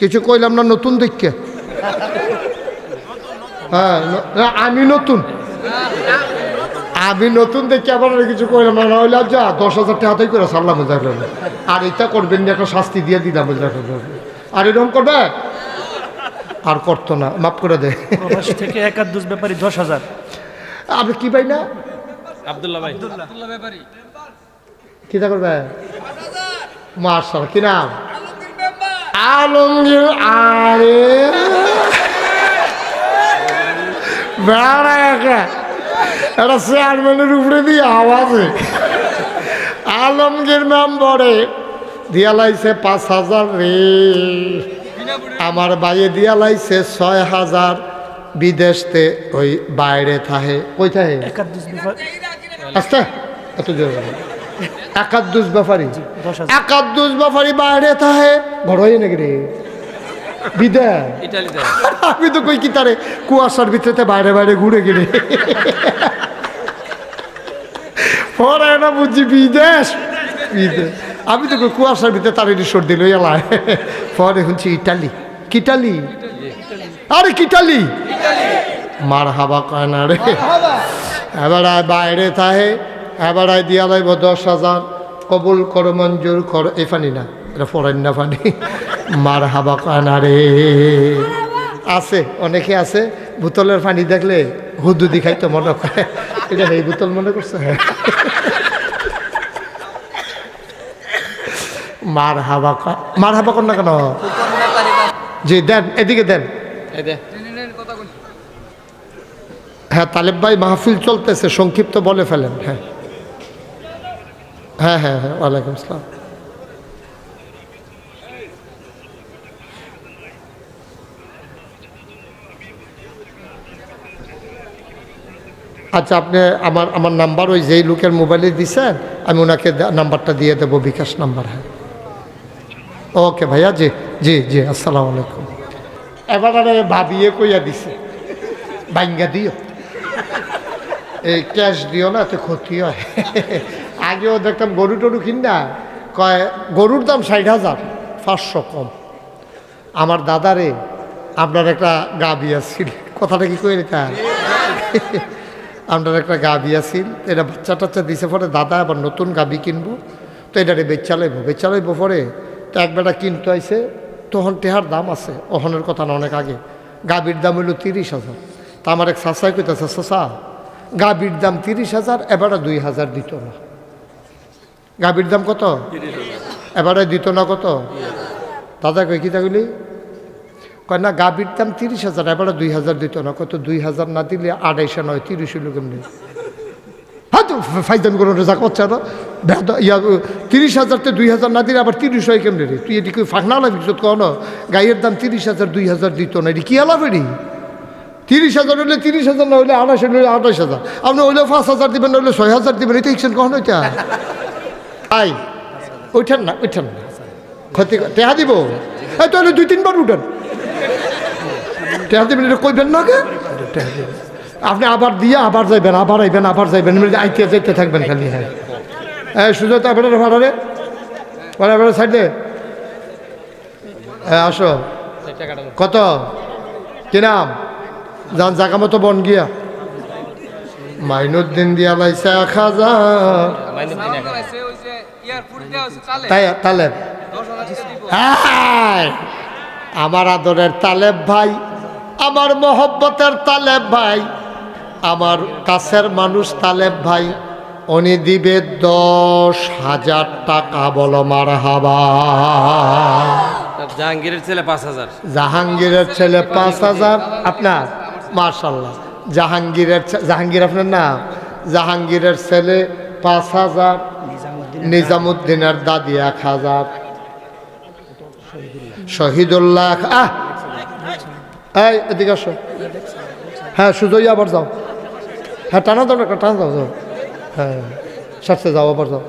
কিছু কইলাম না নতুন দেখকে। হ্যাঁ আমি নতুন। আমি নতুন দেখে আবার কিছু কইলাম না নইলে যা দশ হাজার টাকা হাতেই করে সারলাম করবে আর এটা করবেন না একটা শাস্তি দিয়ে দিলাম করবে আর এরকম করবে? আর করতো না মাফ করে দে। প্রবাস থেকে একাদুস ব্যাপারী দশ হাজার। আপনি কি পাই না? আব্দুল্লাহ ভাই। কি তা করবে? মার্শাল কি নাম? আলমগীর আরে। বেড়া একটা এটা চেয়ারম্যানের উপরে দিয়ে আওয়াজে আলমগীর মেম্বরে দিয়া লাইছে পাঁচ হাজার রে। আমার বাইয়ে দিয়া লাইছে ছয় হাজার। বিদেশতে ওই বাইরে থাহে কই থাহে আস্তে এত জোরে বলো। একাদুস ব্যাপারী একাদুস ব্যাপারী বাইরে থাহে। হয়ে নাকি রে? বিদেশ আমি তো কই কি তারে কুয়াশার ভিতরে বাইরে বাইরে ঘুরে গেলে। পরে না বুঝছি বিদেশ। বিদেশ। আমি তো কুয়াশার ভিতরে তার রিসোর্ট দিল এলায় পরে শুনছি ইটালি। কিটালি? আরে কিটালি? মার হাবা কয় না রে। এবার বাইরে থাহে। এবার আয় দিয়া লাইব দশ হাজার। কবুল করো মঞ্জুর করো। এই ফানি না এটা ফরেন না ফানি। মার হাবা কয় না রে আছে অনেকে আছে বোতলের পানি দেখলে হুদু দিখাই তো মনে করে। এটা এই বোতল মনে করছে? মার হাবা মার হাবা কর না কেন? জি দেন এদিকে দেন। হ্যাঁ তালেব ভাই মাহফিল চলতেছে সংক্ষিপ্ত বলে ফেলেন। হ্যাঁ। হ্যাঁ হ্যাঁ হ্যাঁ ওয়ালাইকুম আসসালাম। আচ্ছা আপনি আমার আমার নাম্বার ওই যেই লোকের মোবাইলে দিছেন, আমি ওনাকে নাম্বারটা দিয়ে দেবো, বিকাশ নাম্বার হ্যাঁ। ওকে ভাইয়া, জি জি জি, আসসালামু আলাইকুম। এবার আরে ভাবিয়ে কইয়া দিছে বাঙ্গা দিও। এই ক্যাশ দিও না তো ক্ষতি হয়। আগেও দেখতাম গরু টরু কিনা কয়, গরুর দাম ষাট হাজার, পাঁচশো কম। আমার দাদারে আপনার একটা গাবি আছিল। কথাটা কি কই তা আপনার একটা গাবি আছিল, এটা বাচ্চা টাচ্চা দিছে পরে দাদা আবার নতুন গাবি কিনবো, তো এটারে বেচা লাইব। বেচা লাইব পরে তো এক বেটা কিনতে আইসে তখন টেহার দাম আছে, অহনের কথা না, অনেক আগে। গাবির দাম হইল তিরিশ হাজার। তা আমার এক সাসাই কইতেছে সাসা গাবির দাম তিরিশ হাজার এবারে দুই হাজার দিত না। গাবির দাম কত? এবারে দিত না কত? দাদা কই, কি থাকলি কয়, না গাবির দাম তিরিশ হাজার, এবারে দুই হাজার দিত না। কত, দুই হাজার না দিলে আড়াইশো নয়, তিরিশ হইল কেমনি? হ্যাঁ তো ফাইদান করে যা করছে না ইয়া তিরিশ হাজারতে দুই হাজার না দিলে আবার তিরিশ হয় কেমনি রে? তুই এদিকে ফাঁকনা লাগবি কহ না? গাইয়ের দাম তিরিশ হাজার, দুই হাজার দিত না, এটি কি আলাপ এটি? তিরিশ হাজার হলে তিরিশ হাজার না হলে আড়াইশ হলে আড়াইশ হাজার। আপনি হইলে পাঁচ হাজার দিবেন, না হলে ছয় হাজার দিবেন, এটা ইকশন কখন ওইটা আই ওইঠান না ওইঠান না। ক্ষতি টেহা দিব? এই তাহলে দুই তিনবার উঠেন। টেহা দিবেন কইবেন না কে। আপনি আবার দিয়ে আবার যাইবেন, আবার আইবেন, আবার যাইবেন। আইতে যাইতে থাকবেন খালি হ্যাঁ। হ্যাঁ সুযোগ আপনার ভাড়া ভাড়া ভাড়া সাইড? হ্যাঁ আসো। কত? কি নাম? যান, জাগা মতো বন গিয়া। মাইনুদ্দিন দিয়া লাইছে এক। হাজার তাই তালেব। আমার আদরের তালেব ভাই আমার মহব্বতের তালেব ভাই আমার কাছের মানুষ তালেব ভাই উনি দিবে দশ হাজার টাকা বলো মার হাবা জাহাঙ্গীরের ছেলে পাঁচ হাজার। জাহাঙ্গীরের ছেলে পাঁচ হাজার। আপনার মার্শাল্লাহ জাহাঙ্গীরের জাহাঙ্গীর আপনার নাম? জাহাঙ্গীরের ছেলে পাঁচ হাজার। নিজামুদ্দিনের দাদি এক হাজার। শহীদুল্লাহ আহ! এই এদিকে আসো। হ্যাঁ সুজয় আবার যাও। হ্যাঁ টানা দাও না টানা দাও যাও। হ্যাঁ সাথে যাও আবার যাও।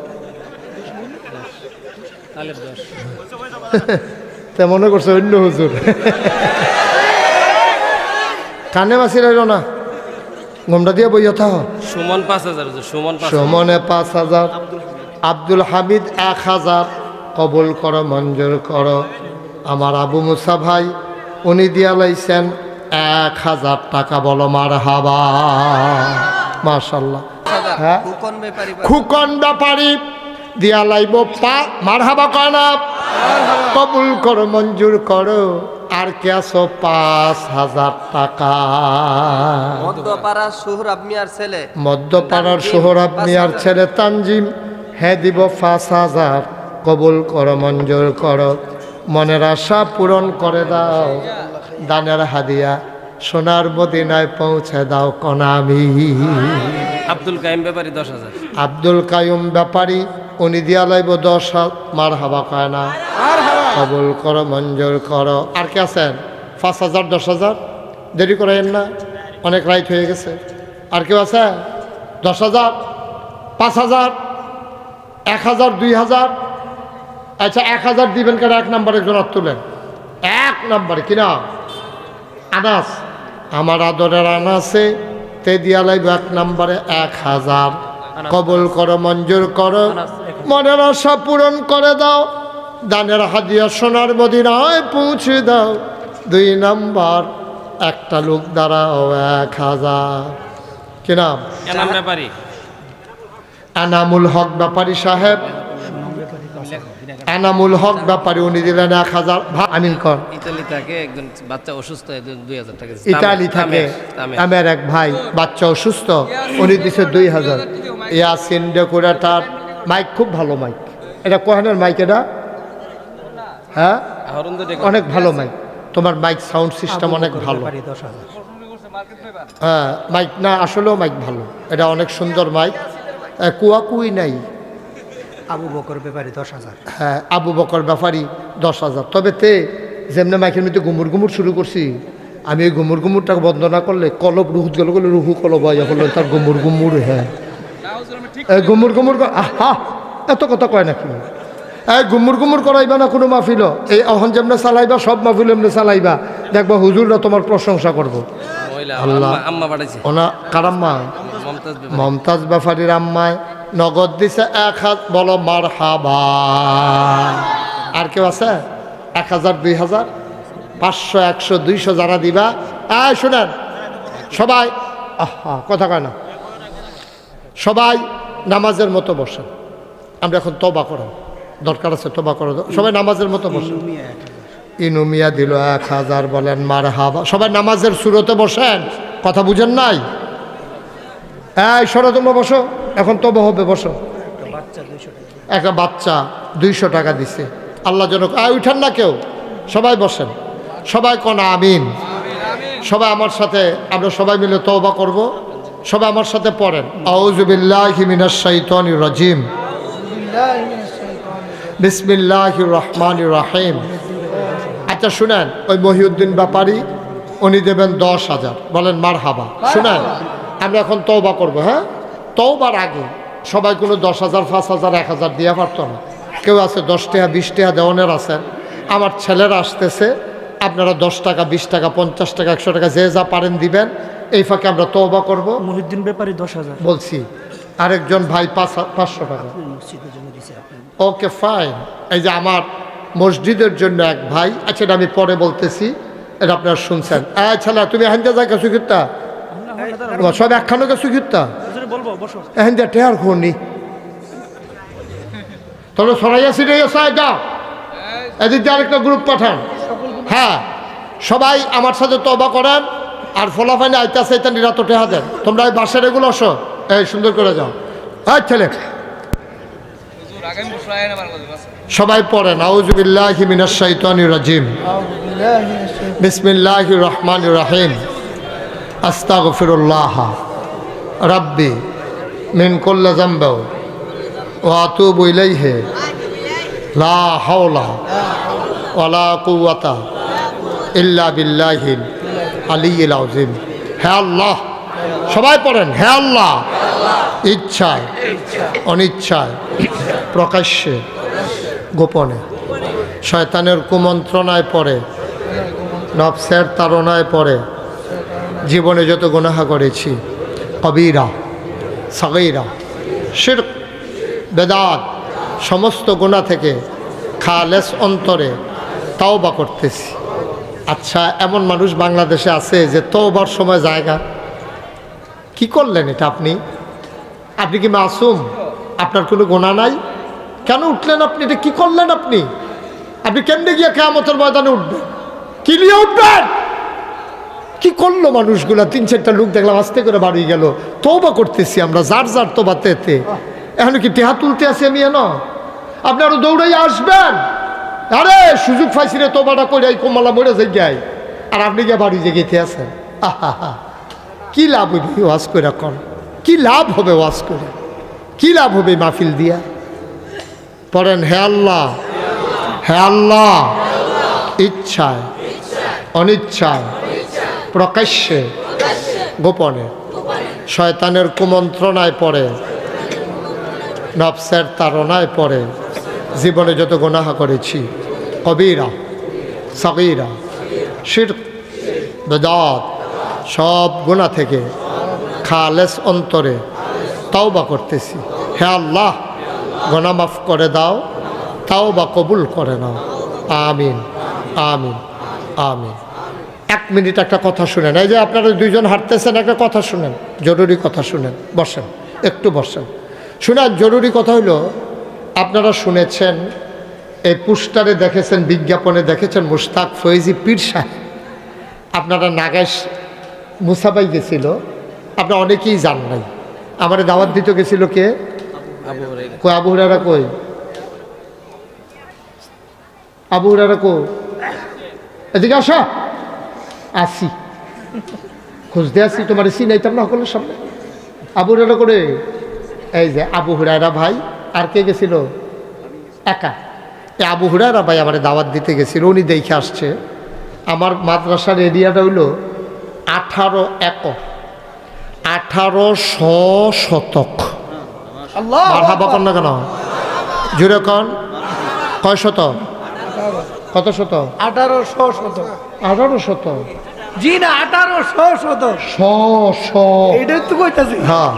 তে মনে করছে অন্য হুজুর। কানে বাসি রইল না। গমটা দিয়ে বইয়া থাহ সুমন পাঁচ হাজার সুমন সমনে পাঁচ হাজার। আব্দুল হামিদ এক হাজার। কবুল করো মঞ্জুর করো। আমার আবু মুসা ভাই উনি দিয়া লাইছেন এক হাজার টাকা বলো মার হাবা মাশাল্লাহ হ্যাঁ? খুকন ব্যাপারী দিয়া লাইব পা মার হাবা কয়না কবুল করো মঞ্জুর করো। আর কে আসো পাঁচ হাজার টাকা। মধ্যপাড়া সোহরাব মিয়ার ছেলে। মদ্যপাড়ার সোহরাব মিয়ার ছেলে তানজিম। হ্যাঁ দিব পাঁচ হাজার কবুল কর মঞ্জুর করো। মনের আশা পূরণ করে দাও দানের হাদিয়া সোনার মদিনায় পৌঁছে দাও কনামি। আব্দুল কাইম ব্যাপারী দশ হাজার। আব্দুল কায়ুম ব্যাপারী উনি দিয়া লাইব দশ মার হাবা কয় না। কবুল করো মঞ্জুর করো। আর কে আছেন? পাঁচ হাজার দশ হাজার? দেরি করেন না অনেক রাইট হয়ে গেছে। আর কেউ আছে দশ হাজার? পাঁচ হাজার? এক হাজার দুই হাজার। আচ্ছা এক হাজার দিবেন কেন? এক নম্বরে জোনার তুলেন এক নম্বরে কিনা আনাস। আমার আদরের আনাসে তে দিয়া লাইব এক নম্বরে এক হাজার। কবল করো মঞ্জুর করো। মনের আশা পূরণ করে দাও। দানের হাদিয়া সোনার মদিনায় পৌঁছে দাও। দুই নম্বর একটা লোক দাঁড়াও এক হাজার। কি নাম? ব্যাপারী। আনামুল হক ব্যাপারী সাহেব। আনামুল হক ব্যাপারী উনি দিলেন এক হাজার আমিন কর। ইতালি থাকে একজন বাচ্চা অসুস্থ হয়ে দুই হাজার টাকা ইতালি থাকে আমার এক ভাই বাচ্চা অসুস্থ উনি দিছে দুই হাজার। ইয়াসিন ডেকোরেটার মাইক খুব ভালো মাইক। এটা কোহানের মাইক এটা? হ্যাঁ? অনেক ভালো মাইক। তোমার মাইক সাউন্ড সিস্টেম অনেক ভালো। হ্যাঁ মাইক না আসলেও মাইক ভালো। এটা অনেক সুন্দর মাইক। এ, কুয়া কুই নাই। আবু বকর ব্যাপারী দশ হাজার। হ্যাঁ আবু বকর ব্যাপারী দশ হাজার। তবে তে যেমনি মাইকের মধ্যে গুমুর গুমুর শুরু করছি আমি এই গুমুর গুমুরটাকে বন্ধ না করলে কলব রুহুত গেল করলে রুহু কলব হয়ে হলো তার গুমুর গুমুর হ্যাঁ। গুমুর গুমুর আহা এত কথা কয় নাকি? এই গুমুর গুমুর করাইবা না কোনো মাহফিল? এই অহন যেমনে চালাইবা সব মাহফিল এমনি চালাইবা। দেখবা হুজুররা তোমার প্রশংসা করব। মহিলা আল্লাহ। আম্মা- কারাম্মা মমতাজ ব্যাপারী। ব্যাপারীর আম্মায় নগদ দিছে এক হাত বলো মার হাবা আর কেউ আছে? এক হাজার দুই হাজার? পাঁচশো একশো দুইশো যারা দিবা। আয় শুনেন সবাই আহা কথা কয় না। সবাই নামাজের মতো বসেন। আমরা এখন তবা করো দরকার আছে তবা করো সবাই নামাজের মতো বসেন। ইনুমিয়া দিল এক হাজার বলেন মার হাবা সবাই নামাজের সুরতে বসেন। কথা বুঝেন নাই? এই সরো তোমরা বসো। এখন তবে হবে, বসো। একটা বাচ্চা দুইশো টাকা দিছে। আল্লাহ যেন আয় উঠান না কেউ। সবাই বসেন। সবাই কোন আমিন। সবাই আমার সাথে আমরা সবাই মিলে তওবা করব। সবাই আমার সাথে পড়েন। আউজুবিল্লাহি রাজিম। বিসমিল্লাহির রহমানির রহিম। আচ্ছা শুনেন, ওই মহিউদ্দিন ব্যাপারী, উনি দেবেন দশ হাজার। বলেন মার হাবা শুনেন। আমরা এখন তওবা করব হ্যাঁ? তওবার আগে সবাই কোনো দশ হাজার পাঁচ হাজার এক হাজার দিয়ে পারতো না। কেউ আছে দশ টাকা বিশ টাকা দেওয়ানের আছেন আমার ছেলেরা আসতেছে আপনারা দশ টাকা বিশ টাকা পঞ্চাশ টাকা একশো টাকা যে যা পারেন দিবেন। এই ফাঁকে আমরা তওবা করব। মহিউদ্দিন ব্যাপারী দশ হাজার। বলছি আরেকজন ভাই পাঁচ পাঁচশো টাকা। Okay fine. এই যে আমার মসজিদের জন্য এক ভাই আচ্ছা এটা আমি পরে বলতেছি এটা আপনারা শুনছেন। আচ্ছা তুমি দিয়ে যাকে সুখিতা সব বলব বসো। এখান খনি সরাইয়া সাই যাও। এদিক আরেকটা গ্রুপ পাঠান। হ্যাঁ সবাই আমার সাথে তবা করেন আর ফলাফাইনে আইতা সাইতা নিরাত টেহা দেন। তোমরা এই বাসের এগুলো আসো এই সুন্দর করে যাও। এই ছেলে। সবাই পড়েন আউজুবিল্লাহি মিনাশ শাইতানির রাজিম। বিসমিল্লাহির রহমানির রহিম। আস্তাগফিরুল্লাহ। রাব্বি, মিন কুল্লি যামবি ওয়া আতুবু ইলাইহি। লা হাওলা ওয়ালা কুওয়াতা ইল্লা বিল্লাহিল আলিয়্যিল আযীম। হে আল্লাহ, সবাই পড়েন, হে আল্লাহ। ইচ্ছায়, অনিচ্ছায়, প্রকাশ্যে, গোপনে। শয়তানের কুমন্ত্রণায় পড়ে, নফসের তাড়নায় পড়ে। জীবনে যত গুনাহা করেছি, কবিরা, সাগৈরা শির বেদাত, সমস্ত গুণা থেকে খালেস অন্তরে তাও বা করতেছি। আচ্ছা এমন মানুষ বাংলাদেশে আছে যে তওবার সময় জায়গা? কি করলেন এটা আপনি? আপনি কি মাসুম? আপনার কোনো গোনা নাই? কেন উঠলেন আপনি? এটা কি করলেন আপনি? আপনি কেমনে গিয়ে কেয়ামতের ময়দানে উঠবেন? কি নিয়ে উঠবেন? কি করল মানুষগুলা? তিন, চারটা লোক দেখলাম আস্তে করে বাড়ি গেল। তৌবা করতেছি আমরা, যার যার তোবাতে এতে এখন কি টেহা তুলতে আসি আমি এন আরও দৌড়াই আসবেন। আরে, সুযোগ পাইছি রে তোবাটা করে কমলা মরে যাই আর আপনি গিয়ে বাড়ি জেগেতে আছেন। আহা কি লাভ হইবে ওয়াজ করে কন? কি লাভ হবে ওয়াজ করে কি লাভ হবে মাহফিল দিয়া? পড়েন, হে আল্লাহ। হে আল্লাহ। ইচ্ছায়। অনিচ্ছায়। প্রকাশ্যে, গোপনে। শয়তানের কুমন্ত্রণায় পড়ে, নফসের তাড়নায় পড়ে। জীবনে যত গোনাহা করেছি, কবিরা, সগিরা শির বেদাত, সব গুণা থেকে খালেস অন্তরে তাও বা করতেছি। হে আল্লাহ গোনা মাফ করে দাও তাও বা কবুল করে নাও। আমিন আমিন আমিন। এক মিনিট একটা কথা শুনেন। এই যে আপনারা দুইজন হাঁটতেছেন একটা কথা শুনেন। জরুরি কথা শুনেন। বসেন একটু বসেন। শুনেন জরুরি কথা হলো আপনারা শুনেছেন এই পোস্টারে দেখেছেন বিজ্ঞাপনে দেখেছেন মুশতাক ফয়েজি পীর সাহেব। আপনারা নাগাইশ মুসাবাই গেছিল আপনারা অনেকেই জান নাই। আমার দাওয়াত দিতে গেছিল কে। কই আবু হুরারা কই? আবু হুরারা কো এদিকে আসা। আসি। খুঁজতে আসি তোমার চিনাইতাম না সকলের সামনে। আবু হুরারা করে এই যে আবু হুরায়রা ভাই আর কে গেছিল? একা। এই আবু হুরায়রা ভাই আমার দাওয়াত দিতে গেছিল উনি দেখে আসছে। আমার মাদ্রাসার এরিয়াটা হইল আঠারো একর আঠারো শ শতক। মারহাবা কন না কেন? জুড়ে কন। কয় শত কত শত আঠারোশো শত আঠারো শত জি না আঠারোশো শত শ শ। এটাই তো কইতাছি। হ্যাঁ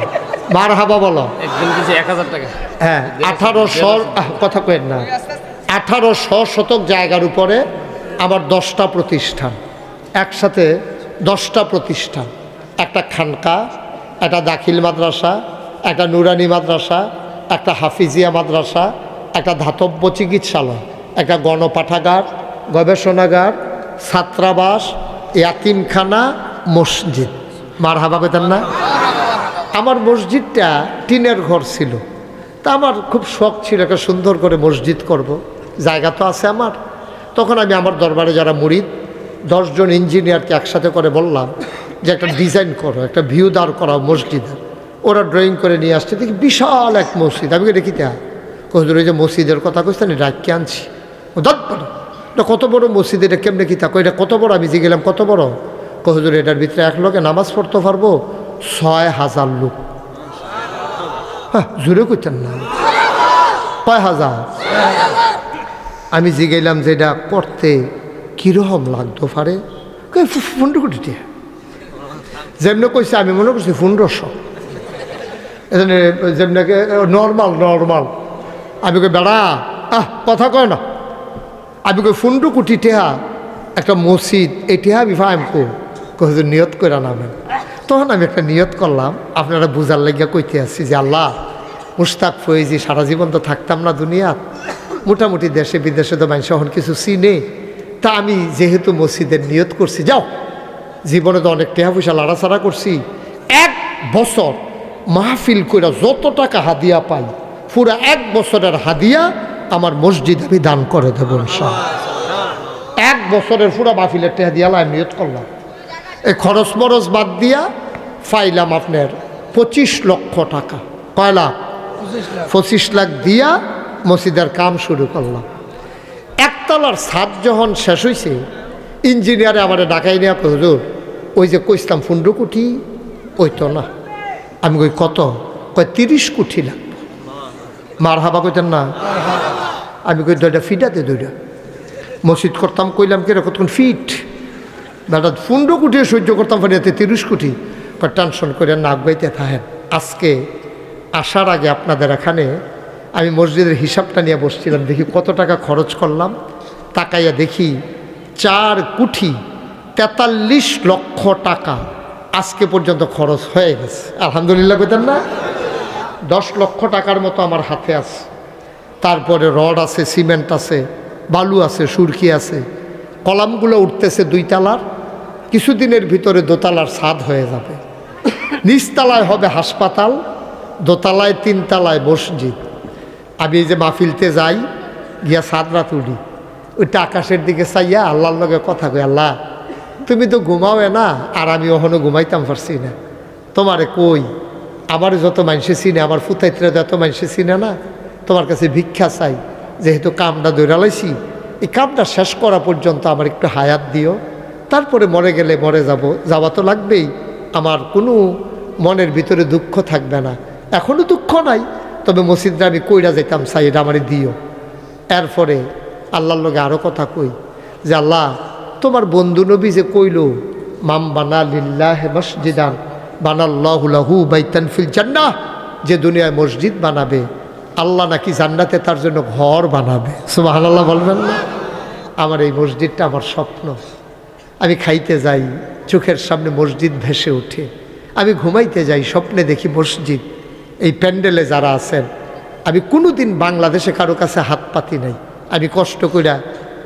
মার হাবা বলো। একজন কিছু এক হাজার টাকা। হ্যাঁ আঠারো শ কথা কেন না। আঠারো শ শতক জায়গার উপরে আমার দশটা প্রতিষ্ঠান। একসাথে দশটা প্রতিষ্ঠান। একটা খানকা একটা দাখিল মাদ্রাসা একটা নুরানি মাদ্রাসা একটা হাফিজিয়া মাদ্রাসা একটা ধাতব্য চিকিৎসালয়। একটা গণপাঠাগার, গবেষণাগার, ছাত্রাবাস, ইয়াতিমখানা, মসজিদ। মার হাবা পেতেন না? আমার মসজিদটা টিনের ঘর ছিল। তা আমার খুব শখ ছিল একটা সুন্দর করে মসজিদ করব। জায়গা তো আছে আমার। তখন আমি আমার দরবারে যারা মুরিদ, দশজন ইঞ্জিনিয়ারকে একসাথে করে বললাম যে একটা ডিজাইন করো, একটা ভিউ দাঁড় করাও মসজিদের ওরা ড্রয়িং করে নিয়ে আসছে। দেখি বিশাল এক মসজিদ। আমি দেখি তা। কহিদুর যে মসজিদের কথা কইস না ডাকিয়ে আনছি। দত এটা কত বড় মসজিদ এটা কেমনে কি কই, এটা কত বড়? আমি যে গেলাম কত বড়? কহিদুর এটার ভিতরে এক লোকে নামাজ পড়তে পারব? ছয় হাজার লোক। হ্যাঁ জোরে করতেন না। কয় হাজার? আমি জিগাইলাম যে এটা করতে কীরকম লাগতো পারে? পনেরো কোটি টাকা যেমনি কইছে আমি মনে করছি পনেরোশো যেমনাকে নর্মাল নর্মাল আমি কই বেড়া আহ কথা কয় না। আমি কই পনেরো কোটি টেহা, একটা মসজিদ, এই টেহা আমি ফাইম কো কই নিয়ত করে নামেন। তখন আমি একটা নিয়ত করলাম, আপনারা বুঝার লাগিয়া কইতে আসছি যে আল্লাহ মুস্তাক ফয়েজি সারা জীবন তো থাকতাম না দুনিয়াত, মোটামুটি দেশে বিদেশে তো মানুষ এখন কিছু চিনে। তা আমি যেহেতু মসজিদের নিয়ত করছি, যাও, জীবনে তো অনেক টেহা পয়সা লাড়াছাড়া করছি। এক বছর মাহফিল করে যত টাকা হাদিয়া পাই, পুরো এক বছরের হাদিয়া আমার মসজিদ আমি দান করে দেবো। এক বছরের পুরো মাহফিলের টেহা দিয়া নিয়ত করলাম। এই খরচ মরচ বাদ দিয়া ফাইলাম আপনার পঁচিশ লক্ষ টাকা। কয় লাখ? পঁচিশ লাখ দিয়া মসজিদের কাম শুরু করলাম। একতলার ছাদ যখন শেষ হয়েছে ইঞ্জিনিয়ারে আমার ডাকাই নেওয়া হুজুর, ওই যে কইসলাম পনেরো কোটি, ওই তো না। আমি কই, কত? কয়, তিরিশ কোটি লাগবে। মার হাবা কইতেন না? আমি কই দুইটা ফিটাতে দুইটা। মসজিদ করতাম কইলাম কি কতক্ষণ ফিট? বেটা পনেরো কোটি সহ্য করতাম ফেরিয়াতে তিরিশ কোটি টেনশন করে নাক বাইতে থাকেন। আজকে আসার আগে আপনাদের এখানে আমি মসজিদের হিসাবটা নিয়ে বসছিলাম, দেখি কত টাকা খরচ করলাম। তাকাইয়া দেখি চার কুঠি তেতাল্লিশ লক্ষ টাকা আজকে পর্যন্ত খরচ হয়ে গেছে। আলহামদুলিল্লাহ কইতেন না। দশ লক্ষ টাকার মতো আমার হাতে আছে। তারপরে রড আছে, সিমেন্ট আছে, বালু আছে, সুরকি আছে। কলামগুলো উঠতেছে দুই তালার, কিছুদিনের ভিতরে দোতলার ছাদ হয়ে যাবে। নিচতলায় হবে হাসপাতাল, দোতলায় তিনতলায় মসজিদ। আমি এই যে মাহফিলতে যাই, গিয়া সাত রাত ওইটা আকাশের দিকে চাইয়া আল্লাহর লগে কথা কই, আল্লাহ, তুমি তো ঘুমাও না, আর আমি ওখানে ঘুমাইতাম পারছি না। তোমারে কই, আমার যত মানুষে চিনে, আমার ফুতাইত্রে যত মানুষে চিনে না তোমার কাছে ভিক্ষা চাই, যেহেতু কামটা দৌড়ালাইছি এই কামটা শেষ করা পর্যন্ত আমার একটু হায়াত দিও। তারপরে মরে গেলে মরে যাব, যাওয়া তো লাগবেই, আমার কোনো মনের ভিতরে দুঃখ থাকবে না। এখনও দুঃখ নাই, তবে মসজিদরা আমি কইরা যেতাম চাই, এটা আমারে দিও। এরপরে আল্লাহর লগে আরও কথা কই, যে আল্লাহ, তোমার বন্ধু নবী যে কইল মাম বানা লিল্লাহ মসজিদান, বানাল্লাহু বাইতান ফিল জান্নাহ, যে দুনিয়ায় মসজিদ বানাবে আল্লাহ নাকি জান্নাতে তার জন্য ঘর বানাবে। সুবহানাল্লাহ বলবেন না? আমার এই মসজিদটা আমার স্বপ্ন। আমি খাইতে যাই, চোখের সামনে মসজিদ ভেসে ওঠে। আমি ঘুমাইতে যাই, স্বপ্নে দেখি মসজিদ। এই প্যান্ডেলে যারা আছেন, আমি কোনো দিন বাংলাদেশে কারও কাছে হাত পাতি নাই। আমি কষ্ট কইরা,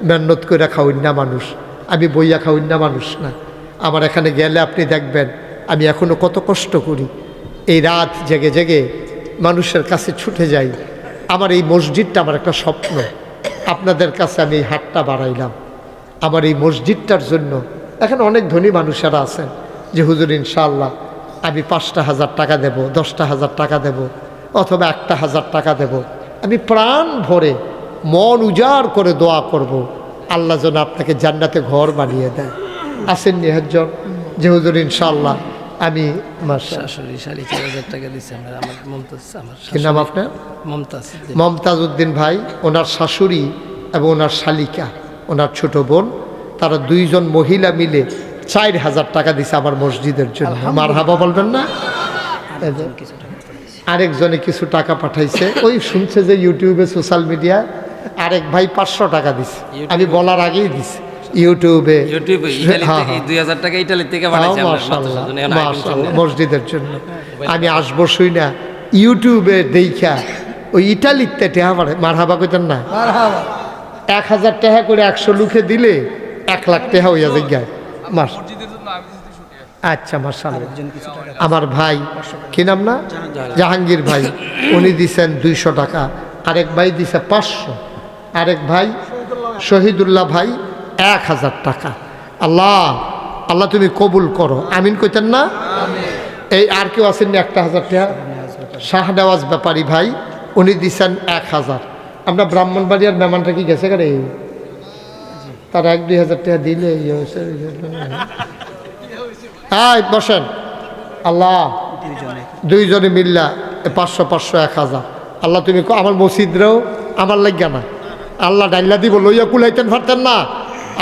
মেহনত কইরা খাওয়াই না মানুষ। আমি বইয়া খাওয়াই না মানুষ না। আমার এখানে গেলে আপনি দেখবেন, আমি এখনও কত কষ্ট করি। এই রাত জেগে জেগে মানুষের কাছে ছুটে যাই, আমার এই মসজিদটা আমার একটা স্বপ্ন। আপনাদের কাছে আমি এই হাতটা বাড়াইলাম আমার এই মসজিদটার জন্য এখানে অনেক ধনী মানুষেরা আছেন যে, হুজুর, ইনশাআল্লাহ, আমি পাঁচটা হাজার টাকা দেব, দশটা হাজার টাকা দেব, অথবা একটা হাজার টাকা দেব। আমি প্রাণ ভরে মন উজাড় করে দোয়া করব। আল্লাহ যেন আপনাকে জান্নাতে ঘর বানিয়ে দেয়। আসেন নিহাজ্জন যে, হুজুর, ইনশাআল্লাহ আমি শাশুড়ি শালি চার হাজার টাকা দিচ্ছে আমার আমার মমতাজ আমার কি নাম আপনার? মমতাজ মমতাজ উদ্দিন ভাই ওনার শাশুড়ি এবং ওনার শালিকা ওনার ছোট বোন তারা দুইজন মহিলা মিলে চার হাজার টাকা দিছে আমার মসজিদের জন্য। মার হাবা বলবেন না? আরেকজনে কিছু টাকা পাঠাইছে। ওই শুনছে যে ইউটিউবে সোশ্যাল মিডিয়া আরেক ভাই পাঁচশো টাকা দিছে। আমি বলার আগেই দিছে। ইউটিউবে। ইউটিউবে হ্যাঁ, হ্যাঁ। দুই হাজার টাকা ইটালি থেকে চলে। মসজিদের জন্য। আমি আসব শুই না ইউটিউবে দেখা ওই ইটালিতে টেহা পারে মার হাবা কইতেন না? এক হাজার টাকা করে একশো লুকে দিলে এক লাখ টাকা হইয়া যায় মাস আচ্ছা মার্শাল্লাহ আমার ভাই কি নাম না? জাহাঙ্গীর ভাই উনি দিছেন দুইশো টাকা। আরেক ভাই দিছে পাঁচশো। আরেক ভাই শহীদুল্লাহ ভাই এক হাজার টাকা। আল্লাহ আল্লাহ তুমি কবুল করো। আমিন কইতেন না? এই আর কেউ আসেননি একটা হাজার টাকা? শাহনওয়াজ ব্যাপারী ভাই উনি দিচ্ছেন এক হাজার। আমরা ব্রাহ্মণবাড়িয়ার মেহমানটা কি গেছে কারে তার এক দুই হাজার টাকা দিলে হ্যাঁ বসেন। আল্লাহ দুইজনে মিল্লা পাঁচশো পাঁচশো এক হাজার। আল্লাহ তুমি আমার মসজিদরেও আমার লাগিয়া না। আল্লাহ ডাইল্লা দিব লইয়া কুলাইতেন পারতেন না।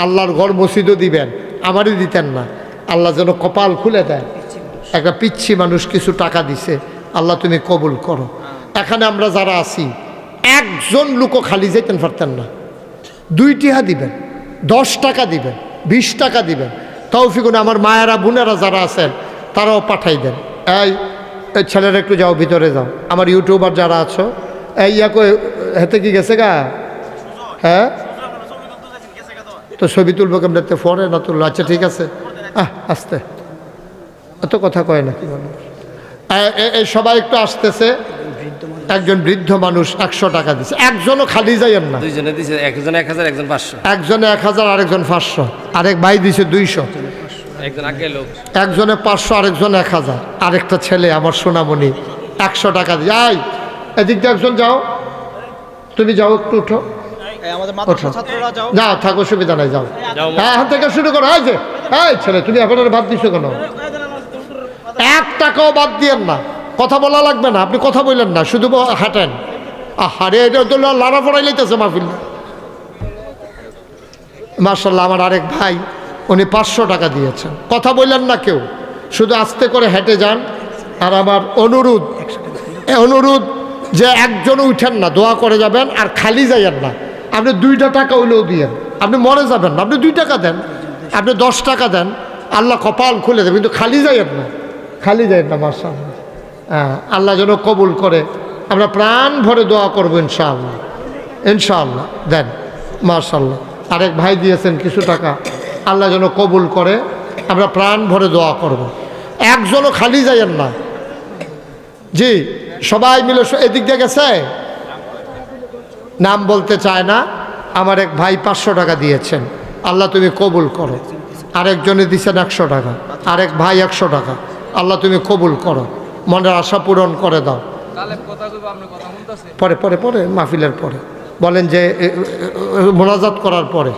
আল্লাহর ঘর মসজিদও দিবেন আমারই দিতেন না। আল্লাহ যেন কপাল খুলে দেন একটা পিচ্ছি মানুষ কিছু টাকা দিছে, আল্লাহ তুমি কবুল করো। এখানে আমরা যারা আছি, একজন লোকও খালি যেতেন পারতেন না। দুই টিহা দিবেন, দশ টাকা দিবেন, বিশ টাকা দিবেন। তৌফিকুন আমার মায়েরা, বোনেরা যারা আছেন, তারাও পাঠাই দেন। এই ছেলেরা একটু যাও, ভিতরে যাও। আমার ইউটিউবার যারা আছো, এই ইয়াকো, হেতে কি গেছে গা? হ্যাঁ? তো ছবি তুলবো কেমন? ফোনে না তুললো? আচ্ছা ঠিক আছে। আহ আসতে। এত কথা কয় না কি মানুষ এই সবাই একটু আসতেছে। একজন বৃদ্ধ মানুষ একশো টাকা দিচ্ছে একজনও খালি যাইয়েন না। দুইজনে একজন এক হাজার একজন পাঁচশো। একজনে এক হাজার আরেকজন পাঁচশো। আরেক ভাই দিছে দুইশো। একজন আগে লোক। একজনে পাঁচশো আরেকজন এক হাজার। আরেকটা ছেলে আমার সোনামণি একশো টাকা দিয়ে আই এদিক দিয়ে একজন যাও। তুমি যাও একটু উঠো। যাও। থাকো সুবিধা নাই যাও। হ্যাঁ এখন থেকে শুরু করো এই যে এই ছেলে তুমি এখন বাদ দিছো কেন? এক টাকাও বাদ দিয়েন না। কথা বলা লাগবে না আপনি কথা বললেন না শুধু হাঁটেন। আহারে এটা তো লাড়া পড়াই লাইতেছে মাহফিল। মার্শাল্লাহ আমার আরেক ভাই উনি পাঁচশো টাকা দিয়েছেন। কথা বললেন না কেউ শুধু আস্তে করে হেঁটে যান। আর আমার অনুরোধ অনুরোধ যে একজন উঠেন না দোয়া করে যাবেন আর খালি যাইয়েন না। আপনি দুইটা টাকা হইলেও দিয়েন আপনি মরে যাবেন আপনি দুই টাকা দেন। আপনি দশ টাকা দেন। আল্লাহ কপাল খুলে দেবেন কিন্তু খালি যাইয়েন না। খালি যাইয়েন না মার্শাল হ্যাঁ আল্লাহ যেন কবুল করে। আমরা প্রাণ ভরে দোয়া করব ইনশাআল্লাহ। ইনশাআল্লাহ। দেন মার্শাল্লাহ আরেক ভাই দিয়েছেন কিছু টাকা। আল্লাহ যেন কবুল করে। আমরা প্রাণ ভরে দোয়া করব। একজনও খালি যাইয়েন না। জি, সবাই মিলে এদিক দিয়ে গেছে? নাম বলতে চায় না আমার এক ভাই পাঁচশো টাকা দিয়েছেন আল্লাহ তুমি কবুল করো আরেকজনে দিয়েছেন একশো টাকা আরেক ভাই একশো টাকা আল্লাহ তুমি কবুল করো মনের আশা পূরণ করে দাও পরে পরে পরে মাহফিলের পরে বলেন যে মোনাজাত করার পরে